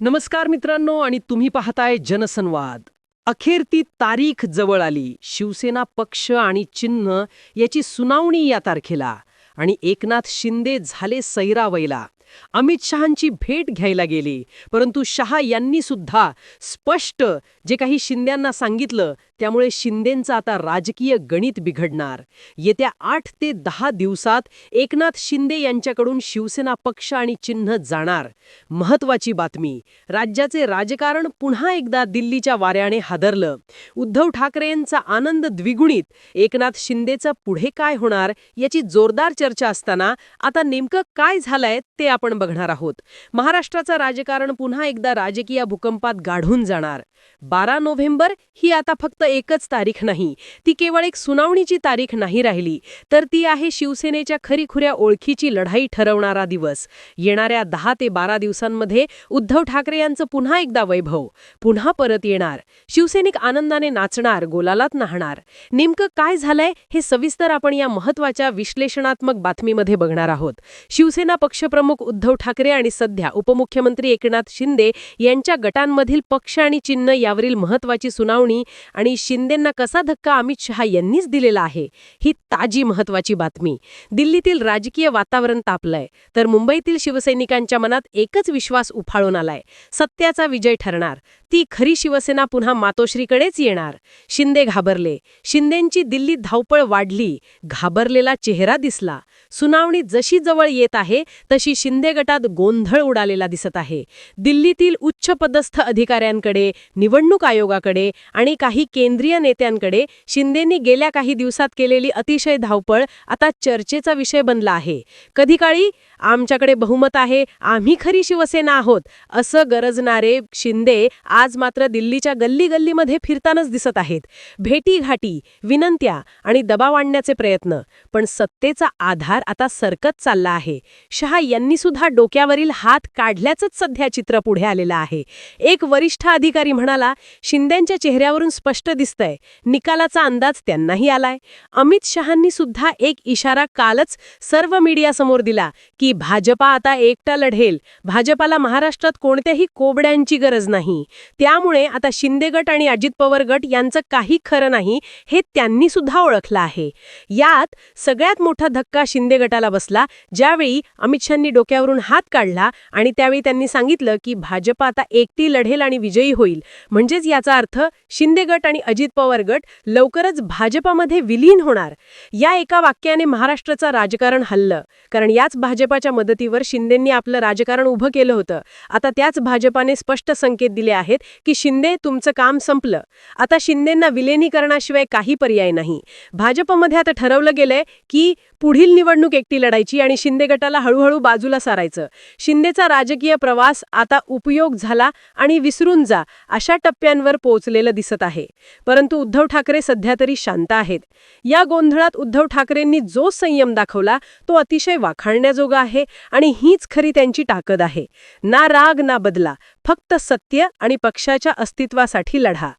नमस्कार मित्रांनो आणि तुम्ही पाहताय जनसंवाद. अखेर ती तारीख जवळ आली. शिवसेना पक्ष आणि चिन्ह याची सुनावणी या तारखेला. आणि एकनाथ शिंदे झाले सैरावैला अमित शहांची भेट घ्यायला गेली. परंतु शहा यांनी सुद्धा स्पष्ट जे काही शिंद्यांना सांगितलं त्यामुळे शिंदेंचं आता राजकीय गणित बिघडणार. येत्या आठ ते दहा दिवसात एकनाथ शिंदे यांच्याकडून शिवसेना पक्ष आणि चिन्ह जाणार. महत्वाची बातमी राज्याचे राजकारण पुन्हा एकदा दिल्लीच्या वाऱ्याने हादरलं. उद्धव ठाकरेंचा आनंद द्विगुणित एकनाथ शिंदेचं पुढे काय होणार याची जोरदार चर्चा असताना आता नेमकं काय झालंय ते आपण बघणार आहोत. महाराष्ट्राचं राजकारण पुन्हा एकदा राजकीय भूकंपात गाढून जाणार. बारा नोव्हेंबर ही आता फक्त एकच तारीख नाही. ती केवळ एक सुनावणीची तारीख नाही राहिली तर ती आहे शिवसेनेच्या खरीखुऱ्या ओळखीची लढाई ठरवणारा दिवस. येणाऱ्या दहा ते बारा दिवसांमध्ये उद्धव ठाकरे यांचं पुन्हा एकदा वैभव. पुन्हा परत येणार. शिवसैनिक आनंदाने नाचणार गोलालात नाहणार. नेमकं काय झालंय हे सविस्तर आपण या महत्त्वाच्या विश्लेषणात्मक बातमीमध्ये बघणार आहोत. शिवसेना पक्षप्रमुख उद्धव ठाकरे आणि सध्या उपमुख्यमंत्री एकनाथ शिंदे यांच्या गटांमधील पक्ष आणि चिन्ह यावरील महत्वाची सुनावणी आणि शिंदेंना कसा धक्का अमित शहा यांनीच दिलेला आहे ही ताजी महत्वाची बातमी. दिल्लीतील राजकीय वातावरण तापलंय तर मुंबईतील शिवसैनिकांच्या मनात एकच विश्वास उफाळून आलाय. सत्याचा विजय ठरणार. ती खरी शिवसेना पुन्हा मातोश्रीकडेच येणार. शिंदे घाबरले. शिंदेंची दिल्लीत धावपळ वाढली. घाबरलेला चेहरा दिसला. सुनावणी जशी जवळ येत आहे तशी शिंदे गटात गोंधळ उडालेला दिसत आहे. दिल्लीतील उच्चपदस्थ अधिकाऱ्यांकडे निवडणूक आयोगाकडे आणि काही केंद्रीय नेत्यांकडे शिंदेंनी गेल्या काही दिवसात केलेली अतिशय धावपळ आता चर्चेचा विषय बनला आहे. कधी काळी आमच्याकडे बहुमत आहे आम्ही खरी शिवसेना आहोत असं गरजणारे शिंदे आज मात्र दिल्लीच्या गल्ली गल्लीमध्ये फिरतानाच दिसत आहेत. भेटीघाटी विनंत्या आणि दबाव आणण्याचे प्रयत्न. पण सत्तेचा आधार आता सरकत चालला आहे. शहा यांनी सुद्धा डोक्यावरील हात काढल्याचंच सध्या चित्र पुढे आलेलं आहे. एक वरिष्ठ अधिकारी म्हणाला शिंदेंच्या चेहऱ्यावरून स्पष्ट दिसतंय. निकालाचा अंदाज त्यांनाही आलाय. अमित शहांनी सुद्धा एक इशारा कालच सर्व मीडियासमोर दिला की भाजपा आता एकटा लढेल. भाजपाला महाराष्ट्रात कोणत्याही कोबड्यांची गरज नाही. त्यामुळे आता शिंदे गट आणि अजित पवार गट यांचं काही खरं नाही हे त्यांनी सुद्धा ओळखलं आहे. यात सगळ्यात मोठा धक्का शिंदे गटाला बसला ज्यावेळी अमित शहांनी डोक्यावरून हात काढला आणि त्यावेळी त्यांनी सांगितलं की भाजपा आता एकटी लढेल आणि विजयी होईल. म्हणजेच याचा अर्थ शिंदे गट आणि अजित पवार गट लवकरच भाजपामध्ये विलीन होणार. या एका वाक्याने महाराष्ट्राचं राजकारण हल्लं. कारण याच भाजपाच्या मदतीवर शिंदेंनी आपलं राजकारण उभं केलं होतं. आता त्याच भाजपाने स्पष्ट संकेत दिले आहेत की शिंदे तुमचं काम संपलं. आता शिंदेंना विलिनीकरणाशिवाय काही पर्याय नाही. भाजपमध्ये आता ठरवलं गेलंय की पुढील निवडणूक एकटी लढायची आणि शिंदे गटाला हळूहळू बाजूला सारायचं. शिंदेचा राजकीय प्रवास आता उपयोग झाला आणि विसरून जा अशा टप्प्यांवर पोहोचलेलं दिसत आहे. परंतु उद्धव ठाकरे सध्या तरी शांत आहेत. या गोंधळात उद्धव ठाकरेंनी जो संयम दाखवला तो अतिशय वाखाणण्याजोगा आहे आणि हीच खरी त्यांची ताकद आहे. ना राग ना बदला फक्त सत्य आणि पक्षाच्या अस्तित्वासाठी लढा.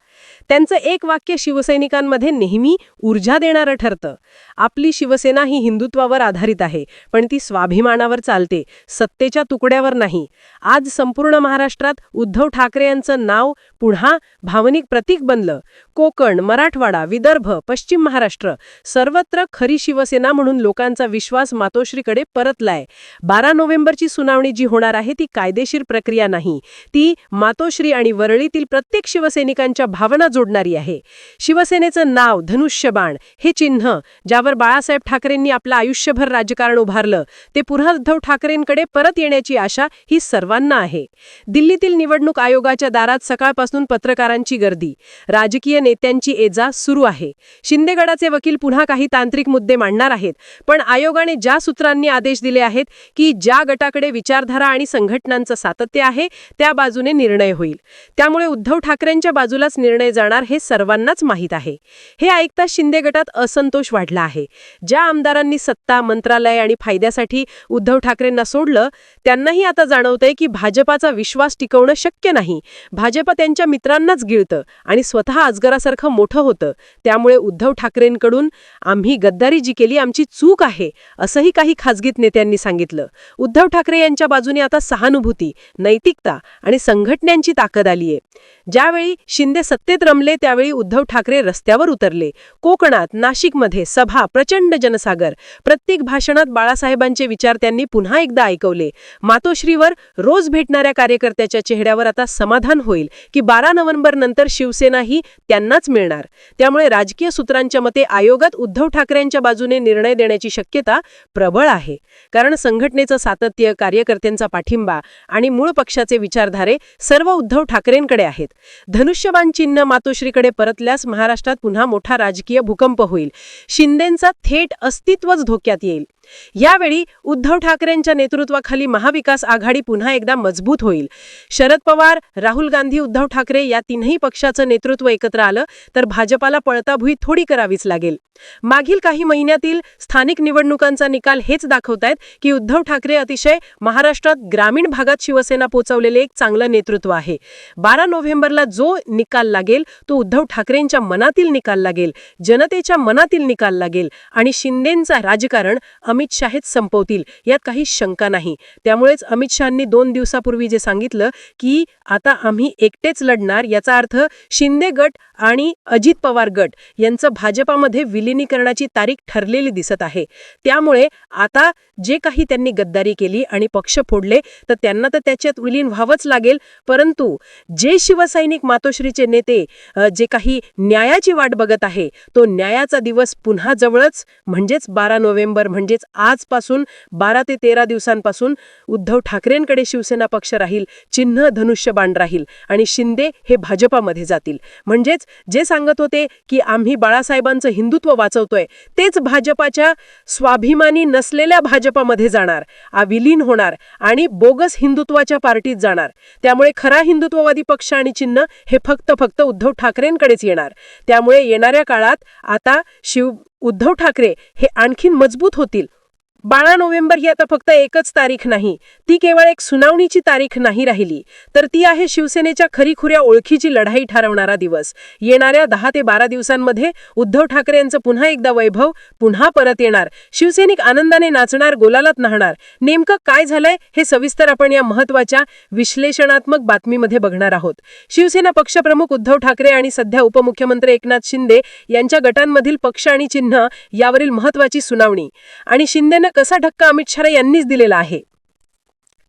त्यांचं एक वाक्य शिवसैनिकांमध्ये नेहमी ऊर्जा देणारं ठरतं. आपली शिवसेना ही हिंदुत्वावर आधारित आहे पण ती स्वाभिमानावर चालते सत्तेच्या तुकड्यावर नाही. आज संपूर्ण महाराष्ट्रात उद्धव ठाकरे यांचं नाव पुन्हा भावनिक प्रतीक बनलं. कोकण मराठवाडा विदर्भ पश्चिम महाराष्ट्र सर्वत्र खरी शिवसेना म्हणून लोकांचा विश्वास मातोश्रीकडे परतलाय. बारा नोव्हेंबरची सुनावणी जी होणार आहे ती कायदेशीर प्रक्रिया नाही. ती मातोश्री आणि वरळीतील प्रत्येक शिवसैनिकांच्या भाव भावना जोडणारी आहे. शिवसेनेचं नाव धनुष्यबाण हे चिन्ह ज्यावर बाळासाहेब ठाकरेंनी आपलं आयुष्यभर राजकारण उभारलं ते पुन्हा उद्धव ठाकरेंकडे परत येण्याची आशा ही सर्वांना आहे. दिल्लीतील निवडणूक आयोगाच्या दारात सकाळपासून पत्रकारांची गर्दी. राजकीय नेत्यांची एजा सुरू आहे. शिंदेगडाचे वकील पुन्हा काही तांत्रिक मुद्दे मांडणार आहेत पण आयोगाने ज्या सूत्रांनी आदेश दिले आहेत की ज्या गटाकडे विचारधारा आणि संघटनांचं सातत्य आहे त्या बाजूने निर्णय होईल. त्यामुळे उद्धव ठाकरेंच्या बाजूलाच निर्णय जाणार हे सर्वांनाच माहीत आहे. हे ऐकता शिंदे गटात असंतोष वाढला आहे. ज्या आमदारांनी सत्ता मंत्रालय आणि फायद्यासाठी उद्धव ठाकरेंना सोडलं त्यांनाही आता जाणवतंय की भाजपाचा विश्वास टिकवणं शक्य नाही. भाजप त्यांच्या मित्रांनाच गिळतं आणि स्वतः अजगरासारखं मोठं होतं. त्यामुळे उद्धव ठाकरेंकडून आम्ही गद्दारी जी केली आमची चूक आहे असंही काही खासगीत नेत्यांनी सांगितलं. उद्धव ठाकरे यांच्या बाजूने आता सहानुभूती नैतिकता आणि संघटनांची ताकद आलीये. ज्यावेळी शिंदे सत्तेत रमले त्यावेळी उद्धव ठाकरे रस्त्यावर उतरले. कोकणात नाशिकमध्ये सभा प्रचंड जनसागर. प्रत्येक भाषणात बाळासाहेबांचे विचार त्यांनी पुन्हा एकदा ऐकवले. मातोश्रीवर रोज भेटणाऱ्या कार्यकर्त्याच्या चेहऱ्यावर आता समाधान होईल की बारा नोव्हेंबर नंतर शिवसेना ही त्यांनाच मिळणार. त्यामुळे राजकीय सूत्रांच्या मते आयोगात उद्धव ठाकरेंच्या बाजूने निर्णय देण्याची शक्यता प्रबळ आहे. कारण संघटनेचं सातत्य कार्यकर्त्यांचा पाठिंबा आणि मूळ पक्षाचे विचारधारे सर्व उद्धव ठाकरेंकडे आहेत. धनुष्यबांची चिन्ह मातोश्रीकडे परतल्यास महाराष्ट्रात पुन्हा मोठा राजकीय भूकंप होईल. शिंदेंचा थेट अस्तित्वच धोक्यात येईल. यावेळी उद्धव ठाकरेंच्या नेतृत्वाखाली महाविकास आघाडी पुन्हा एकदा मजबूत होईल. शरद पवार राहुल गांधी उद्धव ठाकरे या तीनही पक्षाचं नेतृत्व एकत्र आलं तर भाजपाला पळताभुई थोडी करावीच लागेल. मागील काही महिन्यातील स्थानिक निवडणुकांचा निकाल हेच दाखवतायत की उद्धव ठाकरे अतिशय महाराष्ट्रात ग्रामीण भागात शिवसेना पोचवलेले एक चांगलं नेतृत्व आहे. बारा नोव्हेंबरला जो निकाल लागेल तो उद्धव ठाकरेंच्या मनातील निकाल लागेल जनतेच्या मनातील निकाल लागेल आणि शिंदेंचा राजकारण अमित शाहेच संपवतील यात काही शंका नाही. त्यामुळेच अमित शहांनी दोन दिवसापूर्वी जे सांगितलं की आता आम्ही एकटेच लढणार याचा अर्थ शिंदे गट आणि अजित पवार गट यांचं भाजपामध्ये विलिनीकरणाची तारीख ठरलेली दिसत आहे. त्यामुळे आता जे काही त्यांनी गद्दारी केली आणि पक्ष फोडले तर त्यांना तर त्याच्यात विलीन व्हावंच लागेल परंतु जे शिवसैनिक मातोश्रीचे नेते ते जे काही न्यायाची वाट बघत आहे तो न्यायाचा दिवस पुन्हा जवळच म्हणजेच बारा नोव्हेंबर म्हणजेच आजपासून बारा ते तेरा दिवसांपासून उद्धव ठाकरेंकडे शिवसेना पक्ष राहील चिन्ह धनुष्यबाण राहील आणि शिंदे हे भाजपामध्ये जातील. म्हणजेच जे सांगत होते की आम्ही बाळासाहेबांचं हिंदुत्व वाचवतोय तेच भाजपाच्या स्वाभिमानी नसलेल्या भाजपामध्ये जाणार विलीन होणार आणि बोगस हिंदुत्वाच्या पार्टीत जाणार. त्यामुळे खरा हिंदुत्ववादी पक्ष आणि चिन्ह हे फक्त फक्त फक्त उद्धव ठाकरेंकडेच येणार. त्यामुळे येणाऱ्या काळात आता शिव उद्धव ठाकरे हे आणखीन मजबूत होतील बारा नोव्हेंबर ही आता फक्त एकच तारीख नाही ती केवळ एक सुनावणीची तारीख नाही राहिली तर ती आहे शिवसेनेच्या खरीखुऱ्या ओळखीची लढाई ठरवणारा दिवस. येणाऱ्या दहा ते बारा दिवसांमध्ये उद्धव ठाकरे यांचं पुन्हा एकदा वैभव पुन्हा परत येणार. शिवसैनिक आनंदाने नाचणार गोलालात नाहणार. नेमकं काय झालंय हे सविस्तर आपण या महत्त्वाच्या विश्लेषणात्मक बातमीमध्ये बघणार आहोत. शिवसेना पक्षप्रमुख उद्धव ठाकरे आणि सध्या उपमुख्यमंत्री एकनाथ शिंदे यांच्या गटांमधील पक्ष आणि चिन्ह यावरील महत्वाची सुनावणी. आणि शिंदेनं कसा धक्का अमित शहा यांनीच दिलेला आहे?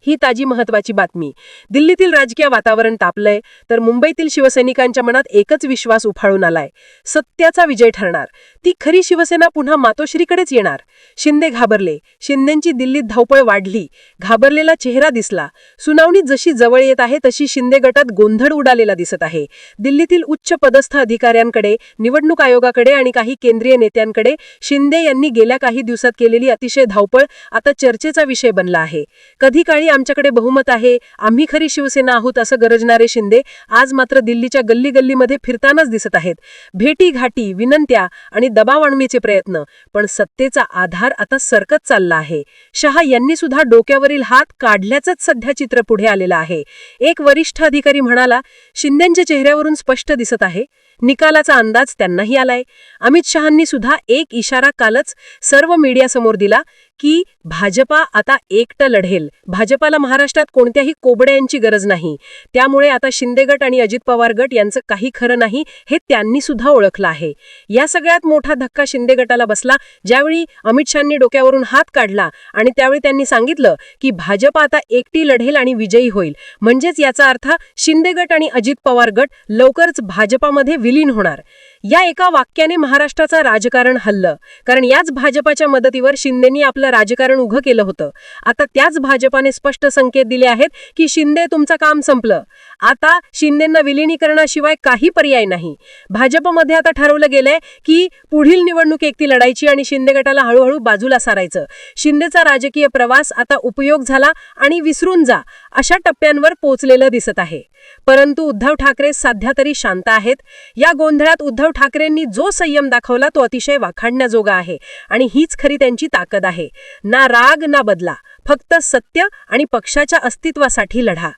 ही ताजी महत्वाची बातमी. दिल्लीतील राजकीय वातावरण तापलंय तर मुंबईतील शिवसैनिकांच्या मनात एकच विश्वास उफाळून आलाय. सत्याचा विजय ठरणार. ती खरी शिवसेना पुन्हा मातोश्रीकडेच येणार. शिंदे घाबरले. शिंदेंची दिल्लीत धावपळ वाढली. घाबरलेला चेहरा दिसला. सुनावणी जशी जवळ येत आहे तशी शिंदे गटात गोंधळ उडालेला दिसत आहे. दिल्लीतील उच्च पदस्थ अधिकाऱ्यांकडे निवडणूक आयोगाकडे आणि काही केंद्रीय नेत्यांकडे शिंदे यांनी गेल्या काही दिवसात केलेली अतिशय धावपळ आता चर्चेचा विषय बनला आहे. कधी काळी आमच्याकडे बहुमत आहे. आम्ही खरी शिवसेना आहोत असं गरजणारे शिंदे आज मात्र दिल्लीच्या गल्ली गल्लीमध्ये फिरतानाच दिसत आहेत. भेटी घाटी विनंत्या आणि दबाव आणण्याचे प्रयत्न. पण सत्तेचा आधार आता सरकत चालला आहे. शहा यांनी सुद्धा डोक्यावरील हात काढल्याचंच सध्या चित्र पुढे आलेलं आहे. एक वरिष्ठ अधिकारी म्हणाला शिंदेच्या चेहऱ्यावरून स्पष्ट दिसत आहे. निकालाचा अंदाज त्यांनाही आलाय. अमित शहांनी सुद्धा एक इशारा कालच सर्व मीडियासमोर दिला की भाजपा आता एकटं लढेल. भाजपाला महाराष्ट्रात कोणत्याही कोबड्यांची गरज नाही. त्यामुळे आता शिंदे गट आणि अजित पवार गट यांचं काही खरं नाही हे त्यांनी सुद्धा ओळखलं आहे. या सगळ्यात मोठा धक्का शिंदे गटाला बसला. ज्यावेळी अमित शहांनी डोक्यावरून हात काढला आणि त्यावेळी त्यांनी सांगितलं की भाजपा आता एकटी लढेल आणि विजयी होईल. म्हणजेच याचा अर्थ शिंदे गट आणि अजित पवार गट लवकरच भाजपामध्ये विलीन होणार. या एका वाक्याने महाराष्ट्राचं राजकारण हल्लं. कारण याच भाजपाच्या मदतीवर शिंदेनी आपलं राजकारण उभं केलं होतं. आता त्याच भाजपाने स्पष्ट संकेत दिले आहेत की शिंदे तुमचं काम संपलं. आता शिंदेंना विलिनीकरणाशिवाय काही पर्याय नाही. भाजपमध्ये आता ठरवलं गेलंय की पुढील निवडणूक एकती लढायची आणि शिंदे गटाला हळूहळू बाजूला सारायचं. शिंदेचा राजकीय प्रवास आता उपयोग झाला आणि विसरून जा अशा टप्प्यांवर पोचलेलं दिसत आहे. परंतु उद्धव ठाकरे सध्या तरी शांत आहेत. या गोंधळात उद्धव ठाकरेंनी जो संयम दाखवला तो अतिशय वाखाणण्याजोगा आहे आणि हीच खरी त्यांची ताकद आहे. ना राग ना बदला. फक्त सत्य आणि पक्षाच्या अस्तित्वासाठी लढा.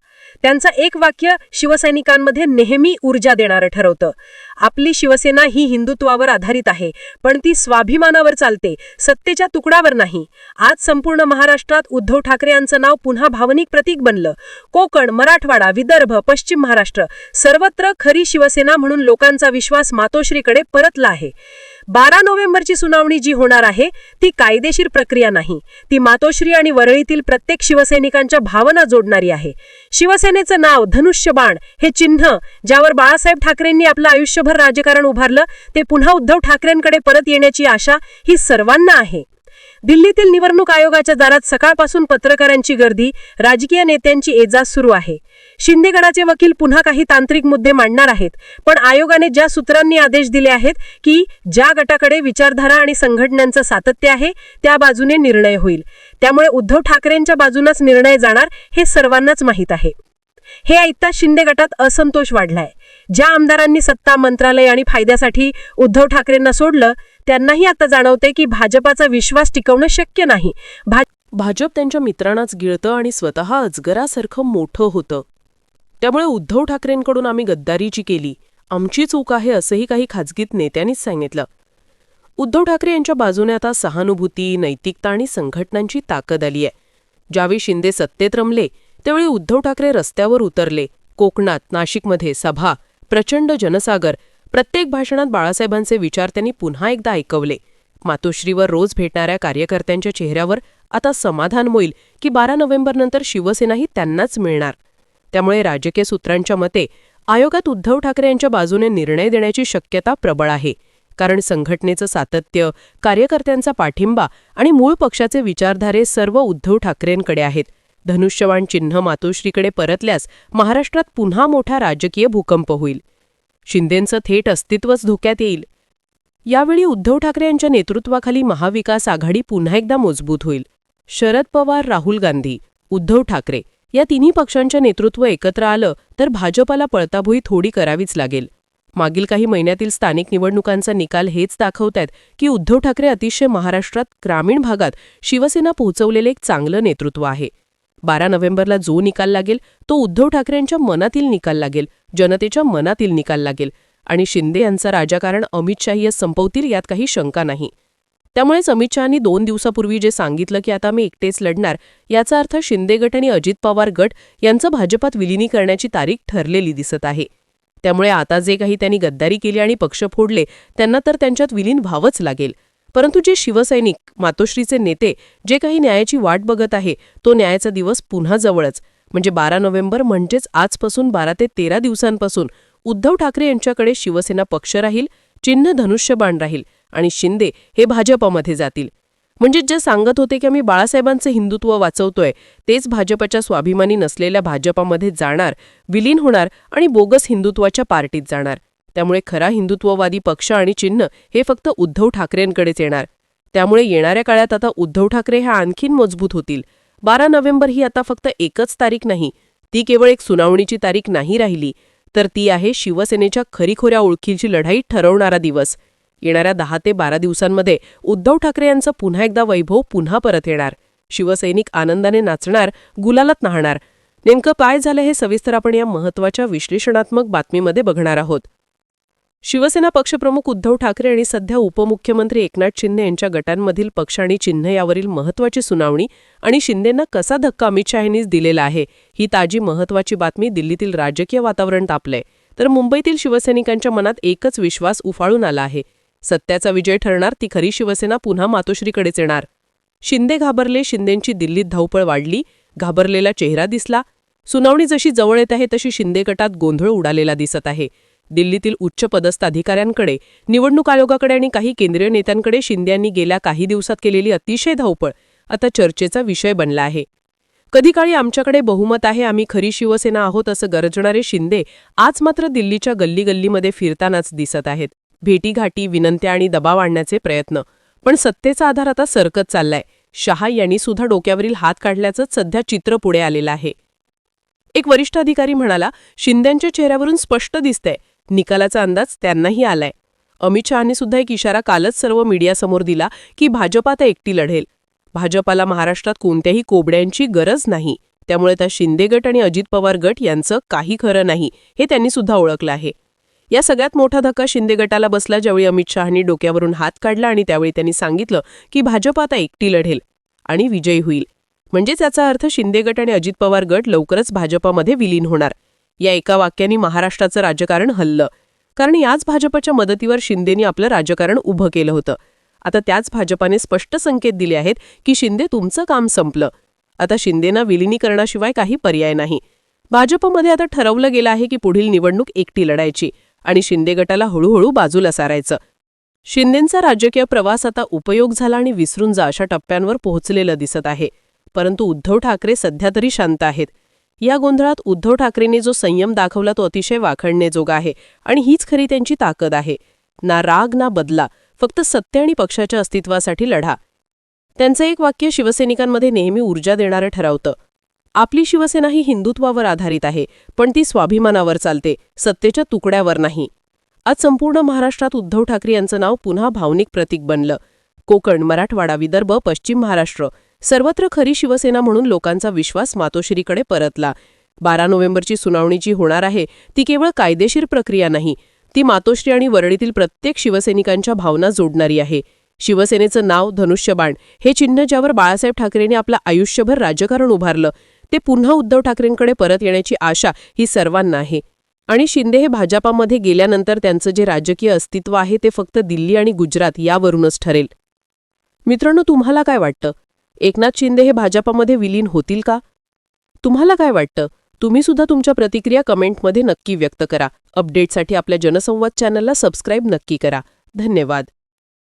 त्यांचं एक वाक्य शिवसैनिकांमध्ये नेहमी ऊर्जा देणारं ठरवतं. आपली शिवसेना ही हिंदुत्वावर आधारित आहे पण ती स्वाभिमानावर चालते सत्तेच्या तुकडावर नाही. आज संपूर्ण महाराष्ट्रात उद्धव ठाकरे यांचं नाव पुन्हा भावनिक प्रतीक बनलं. कोकण मराठवाडा विदर्भ पश्चिम महाराष्ट्र सर्वत्र खरी शिवसेना म्हणून लोकांचा विश्वास मातोश्रीकडे परतला आहे. बारा नोव्हेंबरची सुनावणी जी होणार आहे ती कायदेशीर प्रक्रिया नाही. ती मातोश्री आणि वरळीतील प्रत्येक शिवसैनिकांच्या भावना जोडणारी आहे. शिवसेनेचं नाव धनुष्यबाण हे चिन्ह ज्यावर बाळासाहेब ठाकरेंनी आपलं आयुष्य वर्षभर राजकारण उभारलं ते पुन्हा उद्धव ठाकरेंकडे परत येण्याची आशा ही सर्वांना आहे. दिल्लीतील निवडणूक आयोगाच्या दारात सकाळपासून पत्रकारांची गर्दी राजकीय नेत्यांची एजाज सुरू आहे. शिंदेगडाचे वकील पुन्हा काही तांत्रिक मुद्दे मांडणार आहेत पण आयोगाने ज्या सूत्रांनी आदेश दिले आहेत की ज्या गटाकडे विचारधारा आणि संघटनांचं सातत्य आहे त्या बाजूने निर्णय होईल. त्यामुळे उद्धव ठाकरेंच्या बाजूनच निर्णय जाणार हे सर्वांनाच माहीत आहे. हे ऐकता शिंदे गटात असंतोष वाढलाय. ज्या आमदारांनी सत्ता मंत्रालय आणि फायद्यासाठी उद्धव ठाकरेंना सोडलं त्यांनाही आता जाणवते की भाजपाचा विश्वास टिकवणं शक्य नाही. भा भाजप त्यांच्या मित्रांनाच गिळतं आणि स्वतः अजगरासारखं मोठं होतं. त्यामुळे उद्धव ठाकरेंकडून आम्ही गद्दारीची केली. आमची चूक आहे असंही काही खाजगीत नेत्यांनीच सांगितलं. उद्धव ठाकरे यांच्या बाजूने आता सहानुभूती नैतिकता आणि संघटनांची ताकद आली आहे. ज्यावेळी शिंदे सत्तेत रमले त्यावेळी उद्धव ठाकरे रस्त्यावर उतरले. कोकणात नाशिकमध्ये सभा. प्रचंड जनसागर. प्रत्येक भाषणात बाळासाहेबांचे विचार त्यांनी पुन्हा एकदा ऐकवले. मातोश्रीवर रोज भेटणाऱ्या कार्यकर्त्यांच्या चेहऱ्यावर आता समाधान होईल की बारा नोव्हेंबरनंतर शिवसेनाही त्यांनाच मिळणार. त्यामुळे राजकीय सूत्रांच्या मते आयोगात उद्धव ठाकरे यांच्या बाजूने निर्णय देण्याची शक्यता प्रबळ आहे. कारण संघटनेचं सातत्य कार्यकर्त्यांचा पाठिंबा आणि मूळ पक्षाचे विचारधारे सर्व उद्धव ठाकरेंकडे आहेत. धनुष्यवाण चिन्ह मातोश्रीकडे परतल्यास महाराष्ट्रात पुन्हा मोठा राजकीय भूकंप होईल. शिंदेंचं थेट अस्तित्वच धोक्यात येईल. यावेळी उद्धव ठाकरे यांच्या नेतृत्वाखाली महाविकास आघाडी पुन्हा एकदा मजबूत होईल. शरद पवार राहुल गांधी उद्धव ठाकरे या तिन्ही पक्षांच्या नेतृत्व एकत्र आलं तर भाजपाला पळताभुई थोडी करावीच लागेल. मागील काही महिन्यातील स्थानिक निवडणुकांचा निकाल हेच दाखवतायत की उद्धव ठाकरे अतिशय महाराष्ट्रात ग्रामीण भागात शिवसेना पोहोचवलेले एक चांगलं नेतृत्व आहे. बारा नोव्हेंबरला जो निकाल लागेल तो उद्धव ठाकरेंच्या मनातील निकाल लागेल जनतेच्या मनातील निकाल लागेल. आणि शिंदे यांचा राजकारण अमित शाही संपवतील यात काही शंका नाही. त्यामुळेच अमित शहानी दोन दिवसापूर्वी जे सांगितलं की आता मी एकटेच लढणार याचा अर्थ शिंदे गट आणि अजित पवार गट यांचं भाजपात विलिनी करण्याची तारीख ठरलेली दिसत आहे. त्यामुळे आता जे काही त्यांनी गद्दारी केली आणि पक्ष फोडले त्यांना तर त्यांच्यात विलीन व्हावंच लागेल. परंतु जे शिवसैनिक मातोश्रीचे नेते जे काही न्यायाची वाट बघत आहे तो न्यायाचा दिवस पुन्हा जवळच. म्हणजे बारा नोव्हेंबर म्हणजेच आजपासून बारा ते तेरा दिवसांपासून उद्धव ठाकरे यांच्याकडे शिवसेना पक्ष राहील चिन्ह धनुष्यबाण राहील आणि शिंदे हे भाजपमध्ये जातील. म्हणजे जे सांगत होते की आम्ही बाळासाहेबांचं हिंदुत्व वाचवतोय तेच भाजपच्या स्वाभिमानी नसलेल्या भाजपामध्ये जाणार विलीन होणार आणि बोगस हिंदुत्वाच्या पार्टीत जाणार. त्यामुळे खरा हिंदुत्ववादी पक्ष आणि चिन्ह हे फक्त उद्धव ठाकरेंकडेच येणार. त्यामुळे येणाऱ्या काळात आता उद्धव ठाकरे ह्या आणखीन मजबूत होतील. बारा नोव्हेंबर ही आता फक्त एकच तारीख नाही. ती केवळ एक सुनावणीची तारीख नाही राहिली. तर ती आहे शिवसेनेच्या खरीखोऱ्या ओळखीची लढाई ठरवणारा दिवस. येणाऱ्या दहा ते बारा दिवसांमध्ये उद्धव ठाकरे यांचं पुन्हा एकदा वैभव पुन्हा परत येणार. शिवसैनिक आनंदाने नाचणार गुलालात नाहणार. नेमकं काय झालं हे सविस्तर आपण या महत्त्वाच्या विश्लेषणात्मक बातमीमध्ये बघणार आहोत. शिवसेना पक्षप्रमुख उद्धव ठाकरे आणि सध्या उपमुख्यमंत्री एकनाथ शिंदे यांच्या गटांमधील पक्ष आणि चिन्ह यावरील महत्वाची सुनावणी आणि शिंदेंना कसा धक्का अमित शाह यांनीच दिलेला आहे ही ताजी महत्वाची बातमी दिल्लीतील राजकीय वातावरण तापलंय. तर मुंबईतील शिवसैनिकांच्या मनात एकच विश्वास उफाळून आला आहे. सत्याचा विजय ठरणार ती खरी शिवसेना पुन्हा मातोश्रीकडेच येणार. शिंदे घाबरले शिंदेंची दिल्लीत धावपळ वाढली घाबरलेला चेहरा दिसला. सुनावणी जशी जवळ येत आहे तशी शिंदे गटात गोंधळ उडालेला दिसत आहे. दिल्लीतील उच्चपदस्थ अधिकाऱ्यांकडे निवडणूक आयोगाकडे आणि काही केंद्रीय नेत्यांकडे शिंदे यांनी गेल्या काही दिवसात केलेली अतिशय धावपळ आता चर्चेचा विषय बनला आहे. कधी काळी आमच्याकडे बहुमत आहे आम्ही खरी शिवसेना आहोत असं गरजणारे शिंदे आज मात्र दिल्लीच्या गल्ली गल्लीमध्ये फिरतानाच दिसत आहेत. भेटीघाटी विनंत्या आणि दबाव आणण्याचे प्रयत्न. पण सत्तेचा आधार आता सरकत चाललाय. शहा यांनी सुद्धा डोक्यावरील हात काढल्याचं सध्या चित्र पुढे आलेलं आहे. एक वरिष्ठ अधिकारी म्हणाला शिंद्यांच्या चेहऱ्यावरून स्पष्ट दिसतंय. निकालाचा अंदाज त्यांनाही आलाय. अमित शहाने सुद्धा एक इशारा कालच सर्व मीडियासमोर दिला की भाजप आता एकटी लढेल. भाजपाला महाराष्ट्रात कोणत्याही कोबड्यांची गरज नाही. त्यामुळे त्या शिंदे गट आणि अजित पवार गट यांचं काही खरं नाही हे त्यांनी सुद्धा ओळखलं आहे. या सगळ्यात मोठा धक्का शिंदे गटाला बसला ज्यावेळी अमित शहानी डोक्यावरून हात काढला आणि त्यावेळी त्यांनी सांगितलं की भाजप आता एकटी लढेल आणि विजयी होईल. म्हणजेच याचा अर्थ शिंदे गट आणि अजित पवार गट लवकरच भाजपामध्ये विलीन होणार. या एका वाक्याने महाराष्ट्राचं राजकारण हल्लं. कारण याच भाजपच्या मदतीवर शिंदेनी आपलं राजकारण उभं केलं होतं. आता त्याच भाजपाने स्पष्ट संकेत दिले आहेत की शिंदे तुमचं काम संपलं. आता शिंदेना विलिनीकरणाशिवाय काही पर्याय नाही. भाजपमध्ये आता ठरवलं गेलं आहे की पुढील निवडणूक एकटी लढायची आणि शिंदे गटाला हळूहळू बाजूला सारायचं. शिंदेंचा राजकीय प्रवास आता उपयोग झाला आणि विसरून जा अशा टप्प्यांवर पोहोचलेलं दिसत आहे. परंतु उद्धव ठाकरे सध्या तरी शांत आहेत. या गोंधळात उद्धव ठाकरेंनी जो संयम दाखवला तो अतिशय वाखणण्याजोगा आहे आणि हीच खरी त्यांची ताकद आहे. ना राग ना बदला फक्त सत्य आणि पक्षाच्या अस्तित्वासाठी लढा. त्यांचं एक वाक्य शिवसैनिकांमध्ये नेहमी ऊर्जा देणारं ठरवतं. आपली शिवसेना ही हिंदुत्वावर आधारित आहे पण ती स्वाभिमानावर चालते सत्तेच्या तुकड्यावर नाही. आज संपूर्ण महाराष्ट्रात उद्धव ठाकरे यांचं नाव पुन्हा भावनिक प्रतीक बनलं. कोकण मराठवाडा विदर्भ पश्चिम महाराष्ट्र सर्वत्र खरी शिवसेना म्हणून लोकांचा विश्वास मातोश्रीकडे परतला. बारा नोव्हेंबरची सुनावणी जी होणार आहे ती केवळ कायदेशीर प्रक्रिया नाही ती मातोश्री आणि वरळीतील प्रत्येक शिवसैनिकांच्या भावना जोडणारी आहे. शिवसेनेचं नाव धनुष्यबाण हे चिन्ह ज्यावर बाळासाहेब ठाकरेंनी आपलं आयुष्यभर राजकारण उभारलं ते पुन्हा उद्धव ठाकरेंकडे परत येण्याची आशा ही सर्वांना आहे. आणि शिंदे हे भाजपामध्ये गेल्यानंतर त्यांचं जे राजकीय अस्तित्व आहे ते फक्त दिल्ली आणि गुजरात यावरूनच ठरेल. मित्रांनो तुम्हाला काय वाटतं? एकनाथ शिंदे हे भाजपामध्ये विलीन होतील का? तुम्हाला काय वाटतं? तुम्ही सुद्धा तुमच्या प्रतिक्रिया कमेंटमध्ये नक्की व्यक्त करा. अपडेटसाठी आपल्या जनसंवाद चॅनलला सबस्क्राईब नक्की करा. धन्यवाद.